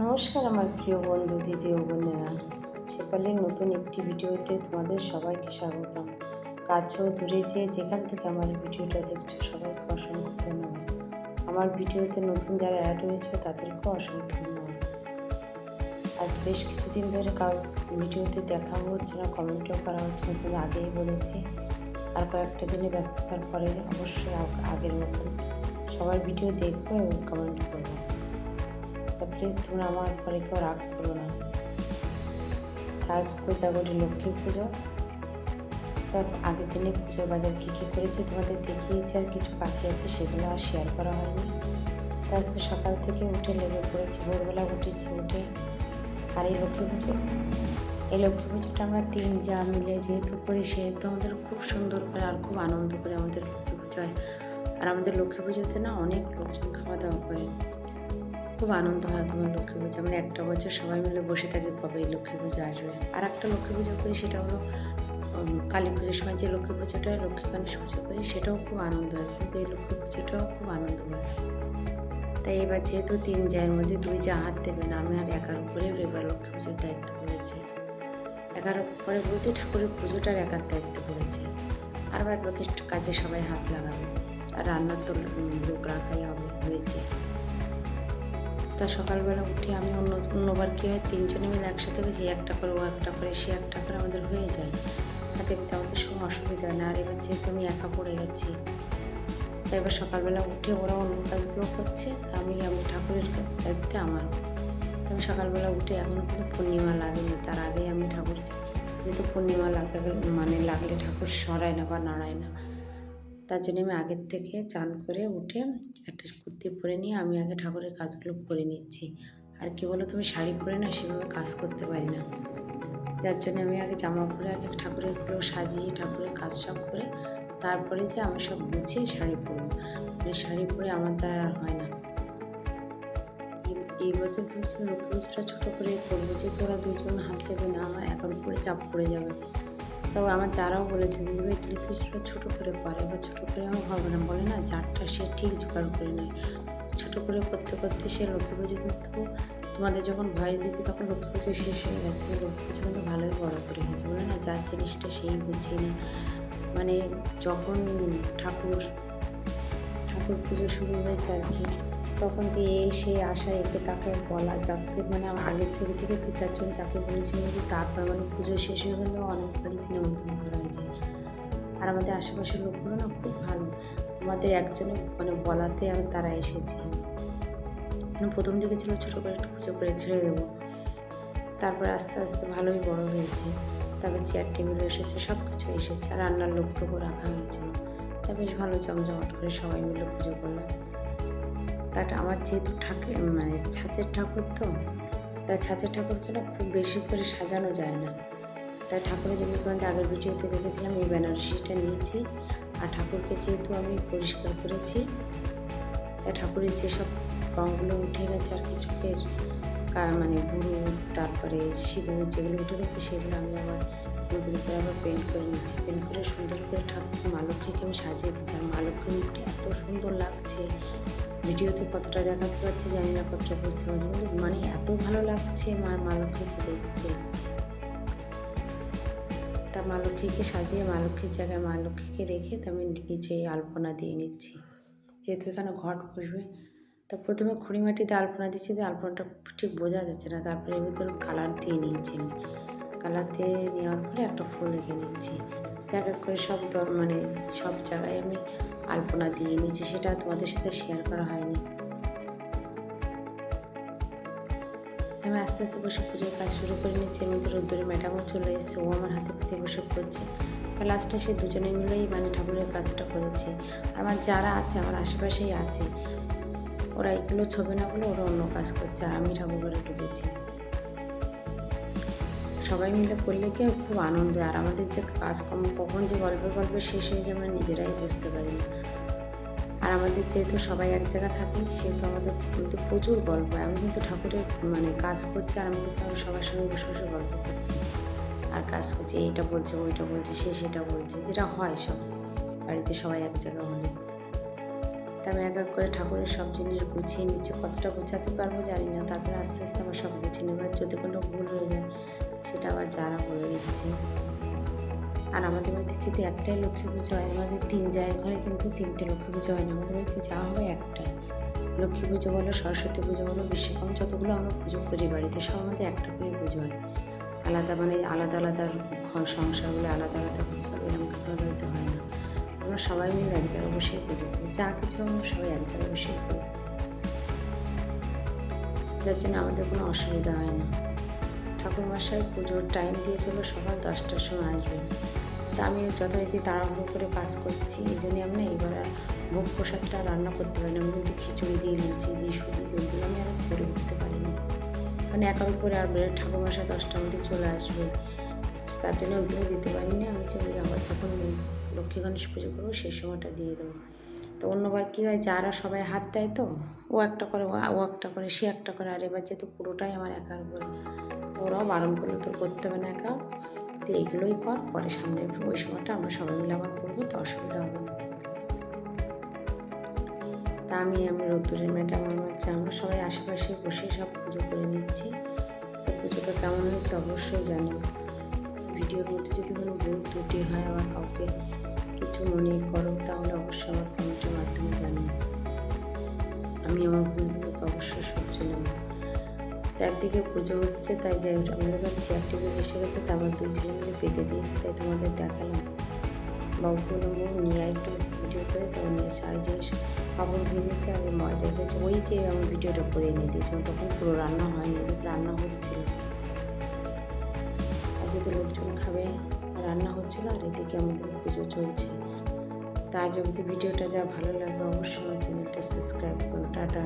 নমস্কার আমার প্রিয় বন্ধু, দিদি ও বোনেরা। সেকালের নতুন একটি ভিডিওতে তোমাদের সবাইকে স্বাগতম। কাছেও দূরে যে যেখান থেকে আমার ভিডিওটা দেখছ, সবাইকে অসংখ্য ধন্যবাদ। আমার ভিডিওতে নতুন যারা অ্যাড হয়েছে, তাদেরকেও অসংখ্য ধন্যবাদ। আজ বেশ কিছুদিন ধরে কারও ভিডিওতে দেখা হচ্ছে না কমেন্টও করা হচ্ছে না, তুমি আগেই বলেছি। আর কয়েকটা দিনে ব্যস্ততার পরে অবশ্যই আগ- আগের মতন সবার ভিডিও দেখব এবং কমেন্ট করব। প্লিজ তোমরা আমার পরে কেউ রাগ করো না। আজ বলি লক্ষ্মী পুজো। তার আগের দিনে পুজো বাজার কী কী করেছি তোমাদের দেখিয়েছি, আর কিছু বাকি আছে সেগুলো আর শেয়ার করা হয়নি। তা সকাল থেকে উঠে লেগে পড়েছি, ভোরবেলা উঠেছি উঠে। আর এই লক্ষ্মী পুজো? এই লক্ষ্মী পুজোটা আমরা তিন যা মিলে যেহেতু করি, সেহেতু আমাদের খুব সুন্দর করে আর খুব আনন্দ করে আমাদের লক্ষ্মী পুজো হয়। আর আমাদের লক্ষ্মী পুজোতে না অনেক লোকজন খাওয়া দাওয়া করে। খুব আনন্দ হয় তোমার লক্ষ্মী পুজো। আমরা একটা বছর সবাই মিলে বসে থাকি কবে লক্ষ্মী পুজো আসবে? আর একটা লক্ষ্মী পুজো করি সেটা হলো কালী পুজোর সময় যে লক্ষ্মী পুজোটা হয়, লক্ষ্মী গণেশ পুজো করি, সেটাও খুব আনন্দ হয়। কিন্তু এই লক্ষ্মী পুজোটাও খুব আনন্দ হয়। তাই এবার যেহেতু তিন জায়ের মধ্যে দুই যা হাত দেবে না, আমি আর একার উপরে এবার লক্ষ্মী পুজোর দায়িত্ব পড়েছে এগারো পরে বলতে ঠাকুরের পুজোটার একার দায়িত্ব পড়েছে আর বাদ বাকি কাজে সবাই হাত লাগাবে। আর রান্নার তো লোক রাখাই হবে, হয়েছে। তা সকালবেলা উঠে আমি অন্য, অন্যবার কী হয়, তিনজনে মিলে একসাথে দেখি একটা করে ও একটা করে, সে একটা করে আমাদের হয়ে যায়। তাতে কিন্তু আমাদের সময় অসুবিধা হয় না। আর এবার যেহেতু আমি একা পড়ে গেছি তাই এবার সকালবেলা উঠে ওরা অন্য কাজগুলো করছে আমি আমি ঠাকুরের দায়িত্বে আমার। আমি সকালবেলা উঠে এখন কিন্তু পূর্ণিমা লাগেনি, তার আগেই আমি ঠাকুরকে, যেহেতু পূর্ণিমা লাগা মানে লাগলে ঠাকুর সরায় না বা নাড়ায় না তার জন্য আমি আগের থেকে চান করে উঠে একটা কুর্তি পরে নিয়ে আমি আগে ঠাকুরের কাজগুলো করে নিচ্ছি। আর কি বলো তুমি, শাড়ি পরে না সেভাবে কাজ করতে পারি না। যার জন্য আমি আগে জামা পরে আগে ঠাকুরেরগুলো সাজিয়ে ঠাকুরের কাজ সব করে তারপরে যে আমি সব গুছিয়ে শাড়ি পরবো। মানে শাড়ি পরে আমার দ্বারা আর হয় না। এই- বছর বলছি পুজোটা ছোটো করে করব যে তোরা দুজন হাত দেবে না আমার একার উপরে চাপ পড়ে যাবে। তবে আমার যারাও বলেছে তুই তুই সেটা ছোটো করে কর বা ছোটো করে আমার হবে না। বলে না যারটা সে ঠিক জোগাড় করে নেয়। ছোটো করে করতে করতে সে লক্ষ্মী পুজো কিন্তু তোমাদের যখন ভয়েস দিয়েছে, তখন লক্ষ্মী পুজো শেষ হয়ে গেছে। লক্ষ্মী পুজো কিন্তু ভালোই বড় করে হয়েছে। বলে না, যার জিনিসটা সেই বুঝিয়ে নেয় মানে যখন ঠাকুর ঠাকুর পুজো শুরু হয়েছে আর কি তখন দিয়ে এই সেই আশা একে তাকে বলা যাকে মানে আগের থেকে থেকে দু চারজন যাকে বলেছি কিন্তু তারপর মানে পুজো শেষ হয়ে গেলেও অনেক বাড়িতে নেমন্তন্ন করা হয়েছে। আর আমাদের আশেপাশের লোকগুলো না খুব ভালো। আমাদের একজনে মানে বলাতে আমি তারা এসেছে। মানে প্রথম দিকে ছিল ছোটো করে একটু পুজো করে ছেড়ে দেবো। তারপরে আস্তে আস্তে ভালোই বড় হয়েছে। তারপর চেয়ার টেবিল এসেছে সব কিছু এসেছে। আর রান্নার লোকটুকু রাখা হয়েছিল। তা বেশ ভালো জমজমাট করে সবাই মিলে পুজো করলাম তাটা আমার যেহেতু ঠাকুর মানে ছাঁচের ঠাকুর তো, তাই ছাঁচের ঠাকুরকে না খুব বেশি করে সাজানো যায় না। তাই ঠাকুরের জন্য তোমাদের আগের ভিডিওতে দেখেছিলাম, এই বেনারসিটা নিয়েছি। আর ঠাকুরকে যেহেতু আমি পরিষ্কার করেছি, তাই ঠাকুরের যেসব রঙগুলো উঠে গেছে আর কিছু চোখের কা- মানে বুড়ো, তারপরে সিঁদুর যেগুলো উঠে গেছে, সেগুলো আমি আবার নতুন করে আবার পেন্ট করে নিচ্ছি। পেন্ট করে সুন্দর করে ঠাকুর মা আমি সাজিয়ে দিচ্ছি। আর মা এত সুন্দর লাগছে ভিডিওতে কতটা দেখাতে পারছি জানি না, কতটা বুঝতে পারছি কিন্তু মানে এত ভালো লাগছে মা মা লক্ষ্মীকে দেখতে। তা মা লক্ষ্মীকে সাজিয়ে মা লক্ষ্মীর জায়গায় মা লক্ষ্মীকে রেখে তা আমি নিচে আলপনা দিয়ে নিচ্ছি। যেহেতু এখানে ঘট বসবে, তা প্রথমে খড়ি মাটিতে আলপনা দিচ্ছি, দিয়ে আলপনাটা ঠিক বোঝা যাচ্ছে না, তারপরে এর ভিতরে কালার দিয়ে নিয়েছি আমি। কালার দিয়ে নেওয়ার পরে একটা ফুল এঁকে নিচ্ছি। এক করে সব মানে সব জায়গায় আমি আলপনা দিয়ে নিয়েছি সেটা তোমাদের সাথে শেয়ার করা হয়নি। আমি আস্তে আস্তে বসে পুজোর কাজ শুরু করে নিচ্ছি। তো রোদ্দুরে ম্যাডামও চলে এসেছে, ও আমার হাতে পেতে বসে করছে। লাস্টে সে দুজনে মিলেই মানে ঠাকুরের কাজটা করেছে। আমার যারা আছে, আমার আশেপাশেই আছে, ওরা এগুলো ছবি না বলে ওরা অন্য কাজ করছে, আর আমি ঠাকুর ঘরে ঢুকেছি। সবাই মিলে করলে কি খুব আনন্দ। আর আমাদের যে কাজকর্ম, কখন যে গল্পে গল্পে শেষ হয়ে যায়, আমরা নিজেরাই বুঝতে পারি না। আর আমাদের যেহেতু সবাই এক জায়গা থাকি, সেহেতু আমাদের কিন্তু প্রচুর গল্প। আমি কিন্তু ঠাকুরের মানে কাজ করছি আর আমি কিন্তু সবার সঙ্গে বসে বসে গল্প করছি। আর কাজ করছি, এইটা বলছে, ওইটা বলছে, সে সেটা বলছে, যেটা হয় সব। বাড়িতে সবাই এক জায়গা হলে। তা আমি এক এক করে ঠাকুরের সব জিনিস গুছিয়ে নিচ্ছি। কতটা গোছাতে পারব জানি না। তারপরে আস্তে আস্তে আমার সব গুছিয়ে নেব। আর যদি কোনো ভুল হয়ে যায় সেটা আবার যারা বলে দিচ্ছে। আর আমাদের বাড়িতে যদি একটাই লক্ষ্মী পুজো হয়, আমাদের তিন জায়ের ঘরে কিন্তু তিনটে লক্ষ্মী পুজো হয় না। আমাদের বাড়িতে যা হয় একটাই। লক্ষ্মী পুজো বলো, সরস্বতী পুজো বলো, বিশ্বকর্মা যতগুলো আমরা পুজো করি বাড়িতে, সব আমাদের একটা করে পুজো হয়। আলাদা মানে আলাদা আলাদা ঘর সংসার সংসারগুলো আলাদা আলাদা পুজো এরকম বাড়িতে হয় না। আমরা সবাই মিলে এক জায়গায় বসেই পুজো করি। যা কিছু আমরা সবাই এক জায়গায় বসেই করি। যার জন্য আমাদের কোনো অসুবিধা হয় না। ঠাকুরমশাই পুজোর টাইম দিয়েছিল, সকাল দশটার সময় আসবে। তা আমি যথারীতি তাড়াহুড়ো করে পাস করছি, এই জন্যই আমি এবার আর ভোগ প্রসাদটা রান্না করতে পারি না, আমি কিন্তু খিচুড়ি দিয়ে লুচি দিয়ে সুজি দিয়ে ওগুলো আমি আর করে উঠতে পারিনি মানে একার উপরে আর বেড়ে ঠাকুরমশাই দশটার মধ্যে চলে আসবে। তার জন্য ওগুলো দিতে পারিনি আমি চলে আবার যখন লক্ষ্মী গণেশ পুজো করব, সেই সময়টা দিয়ে দেবো। তো অন্যবার কী হয়, যারা সবাই হাত দেয় তো, ও একটা করে, ও একটা করে, সে একটা করে, আর এবার যেহেতু পুরোটাই আমার একার উপরে। ওরাও বারণ করলে তো করতে হবে না একা। তো এগুলোই কর, পরে সামনে ওই সময়টা আমরা সবাই মিলে আবার করব, তো অসুবিধা হবে না। তা আমি আমি রোদ্দুরের ম্যাডাম আমার বাচ্চা আমরা সবাই আশেপাশে বসে সব পুজো করে নিচ্ছি। তো পুজোটা কেমন হয়েছে অবশ্যই জানি। ভিডিওর মধ্যে যদি কোনো ভুল ত্রুটি হয় বা কাউকে কিছু মনে করো, তাহলে অবশ্যই আমার কমেন্টের মাধ্যমে জানি আমি আমার ভুলগুলোকে অবশ্যই একদিকে পুজো হচ্ছে, তাই যাই আমাদের কাছে চেয়ার টেবিল এসে গেছে তারপর দুই ছেলে মিলে পেতে দিয়েছে, তাই তোমাদের দেখালাম। বাবু বলল বউ নিয়ে একটু ভিডিও করে তখন নিয়েছে আর যে কাপড় ভেজেছে আর ময়দা ভেজেছে ওই যে আমি ভিডিওটা করে এনে দিয়েছিলাম তখন পুরো রান্না হয়নি রান্না হচ্ছিল। আর যদি লোকজন খাবে, রান্না হচ্ছিল আর এদিকে আমাদের পুজো চলছে। তা আজ অবধি ভিডিওটা যা ভালো লাগবে অবশ্যই আমার চ্যানেলটা সাবস্ক্রাইব করো, টাটা